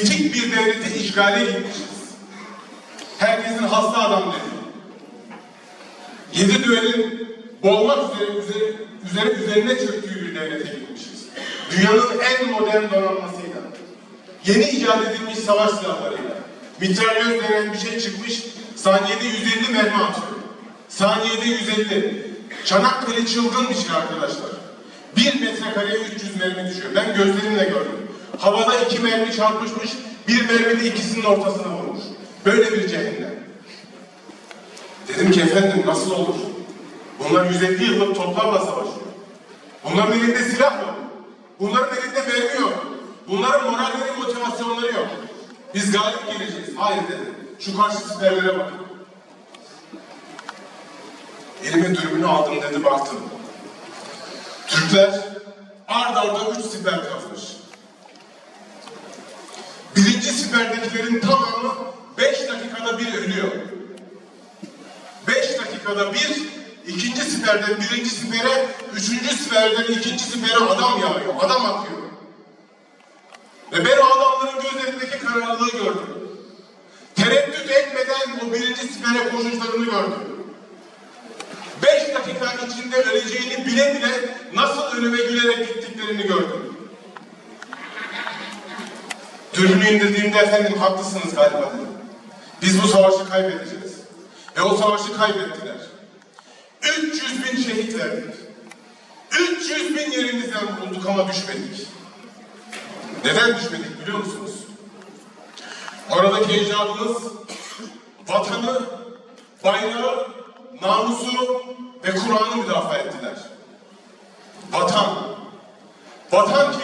bitik bir devleti işgale gitmişiz. Herkesin hasta adam dedi. Yedi düelin boğulmak üzere, üzere, üzere üzerine çöktüğü bir devlete gitmişiz. Dünyanın en modern donanmasıyla, yeni icat edilmiş savaş silahlarıyla, mitralyöz denen bir şey çıkmış, saniyede 150 mermi atıyor. Saniyede 150. Çanakkale çılgın bir şey arkadaşlar. Bir metrekareye 300 mermi düşüyor. Ben gözlerimle gördüm. Havada iki mermi çarpışmış, bir mermi de ikisinin ortasına vurmuş. Böyle bir cehennem. Dedim ki efendim nasıl olur? Bunlar 150 yıllık toplarla savaşıyor. Bunların elinde silah yok. Bunların elinde mermi yok. Bunların moralleri, motivasyonları yok. Biz galip geleceğiz. Hayır dedi. Şu karşı siperlere bakın. Elime dürbünü aldım dedi baktım. Türkler ard arda üç siper kazmış. Birinci siperdekilerin tamamı beş dakikada bir ölüyor. Beş dakikada bir, ikinci siperden birinci sipere, üçüncü siperden ikinci sipere adam yağıyor, adam akıyor. Ve ben o adamların gözlerindeki kararlılığı gördüm. Tereddüt etmeden o birinci sipere koşuşlarını gördüm. Beş dakika içinde öleceğini bile bile nasıl önüme gülerek gittiklerini gördüm. Dürbünü indirdiğimde efendim haklısınız galiba dedim. Biz bu savaşı kaybedeceğiz. E o savaşı kaybettiler. 300 bin şehit verdik. 300 bin yerimizden vurulduk ama düşmedik. Neden düşmedik biliyor musunuz? Oradaki ecdadımız vatanı, bayrağı, namusu ve Kur'an'ı müdafaa ettiler. Vatan. Vatan ki